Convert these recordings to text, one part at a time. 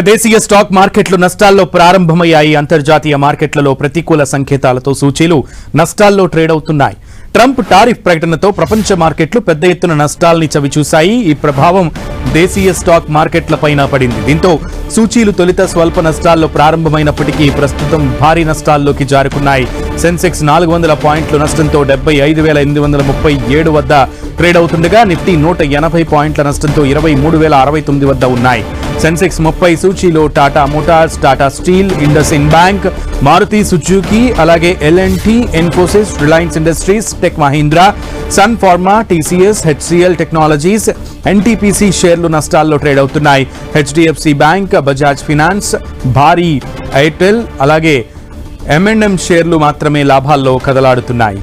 ఇక దేశీయ స్టాక్ మార్కెట్లు నష్టాల్లో ప్రారంభమయ్యాయి. అంతర్జాతీయ మార్కెట్లలో ప్రతికూల సంకేతాలతో సూచీలు నష్టాల్లో ట్రేడ్ అవుతున్నాయి. ట్రంప్ టారిఫ్ ప్రకటనతో ప్రపంచ మార్కెట్లు పెద్ద ఎత్తున నష్టాల్ని చవిచూశాయి. ఈ ప్రభావం దేశీయ స్టాక్ మార్కెట్లపైన పడింది. దీంతో సూచీలు తొలిత స్వల్ప నష్టాల్లో ప్రారంభమైనప్పటికీ ప్రస్తుతం భారీ నష్టాల్లోకి జారుకున్నాయి. సెన్సెక్స్ నాలుగు వందల పాయింట్ల నష్టంతో డెబ్బై ఐదు వేల ఎనిమిది వందల ముప్పై ఏడు వద్ద ట్రేడ్ అవుతుండగా నిఫ్టీ నూట ఎనభై పాయింట్ల నష్టంతో ఇరవై మూడు వేల అరవై తొమ్మిది వద్ద ఉన్నాయి. సెన్సెక్స్ ముప్పై సూచీలో Tata Motors Tata Steel IndusInd Bank Maruti Suzuki అలాగే L and T Infosys Reliance Industries Tech Mahindra Sun Pharma TCS HCL Technologies NTPC షేర్లు నష్టాల్లో ట్రేడ్ అవుతున్నాయి. HDFC Bank Bajaj Finance Bharti Airtel అలాగే ఎంఎండ్ఎం షేర్లు మాత్రమే లాభాల్లో కదలాడుతున్నాయి.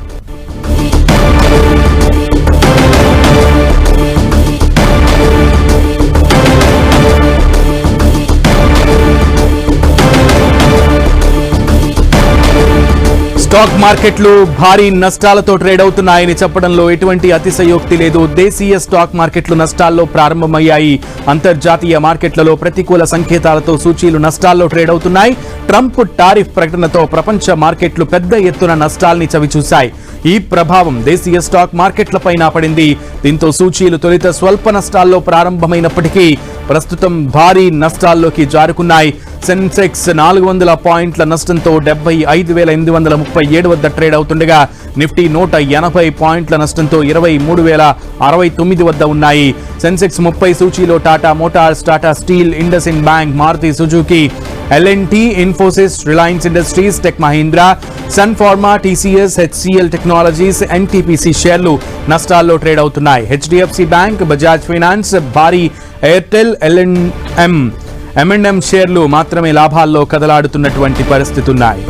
Stock మార్కెట్లు భారీ నష్టాలతో ట్రేడ్ అవుతున్నాయని చెప్పడంలో ఎటువంటి అతిశయోక్తి లేదు. దేశీయ స్టాక్ మార్కెట్లు నష్టాల్లో ప్రారంభమయ్యాయి. అంతర్జాతీయ మార్కెట్లలో ప్రతికూల సంకేతాలతో సూచీలు నష్టాల్లో ట్రేడ్ అవుతున్నాయి. ట్రంప్ టారిఫ్ ప్రకటనతో ప్రపంచ మార్కెట్లు పెద్ద ఎత్తున నష్టాల్ని చవిచూశాయి. ఈ ప్రభావం దేశీయ స్టాక్ మార్కెట్లపైన పడింది. దీంతో సూచీలు తొలిత స్వల్ప నష్టాల్లో ప్రారంభమైనప్పటికీ ప్రస్తుతం భారీ నష్టాల్లోకి జారుకున్నాయి. సెన్సెక్స్ నాలుగు వందల పాయింట్ల నష్టంతో డెబ్బై ఐదు వేల ఎనిమిది వందల ముప్పై ఏడు వద్ద ట్రేడ్ అవుతుండగా నిఫ్టీ నూట ఎనభై పాయింట్ల నష్టంతో ఇరవై మూడు వేల అరవై తొమ్మిది వద్ద ఉన్నాయి. సెన్సెక్స్ ముప్పై సూచీలో Tata Motors Tata Steel IndusInd Bank Maruti Suzuki L and T Infosys Reliance Industries Tech Mahindra Sun Pharma TCS HCL Technologies NTPC షేర్లు నష్టాల్లో ట్రేడ్ అవుతున్నాయి. HDFC Bank Bajaj Finance Bharti Airtel L and M M and M షేర్లు మాత్రమే లాభాల్లో కదలాడుతున్నటువంటి పరిస్థితులున్నాయి